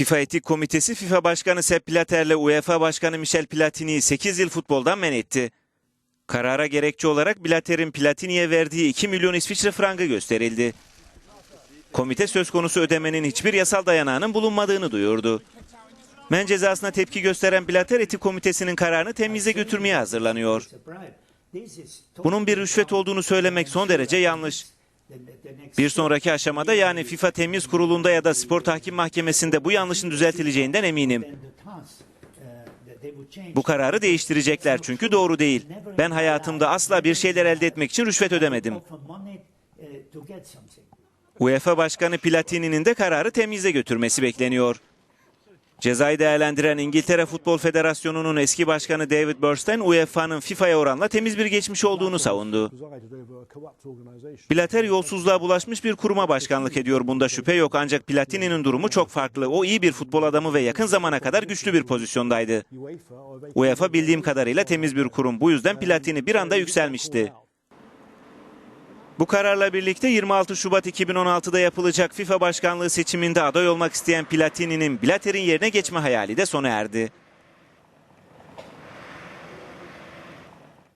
FIFA Etik Komitesi FIFA Başkanı Sepp Blatter'le UEFA Başkanı Michel Platini'yi 8 yıl futboldan men etti. Karara gerekçe olarak Blatter'in Platini'ye verdiği 2 milyon İsviçre frangı gösterildi. Komite söz konusu ödemenin hiçbir yasal dayanağının bulunmadığını duyurdu. Men cezasına tepki gösteren Blatter Etik Komitesi'nin kararını temize götürmeye hazırlanıyor. Bunun bir rüşvet olduğunu söylemek son derece yanlış. Bir sonraki aşamada yani FIFA Temiz Kurulu'nda ya da Spor Tahkim Mahkemesi'nde bu yanlışın düzeltileceğinden eminim. Bu kararı değiştirecekler çünkü doğru değil. Ben hayatımda asla bir şeyler elde etmek için rüşvet ödemedim. UEFA Başkanı Platini'nin de kararı temize götürmesi bekleniyor. Cezayı değerlendiren İngiltere Futbol Federasyonu'nun eski başkanı David Burstein, UEFA'nın FIFA'ya oranla temiz bir geçmiş olduğunu savundu. Blatter yolsuzluğa bulaşmış bir kuruma başkanlık ediyor. Bunda şüphe yok ancak Platini'nin durumu çok farklı. O iyi bir futbol adamı ve yakın zamana kadar güçlü bir pozisyondaydı. UEFA bildiğim kadarıyla temiz bir kurum. Bu yüzden Platini bir anda yükselmişti. Bu kararla birlikte 26 Şubat 2016'da yapılacak FIFA başkanlığı seçiminde aday olmak isteyen Platini'nin Blatter'in yerine geçme hayali de sona erdi.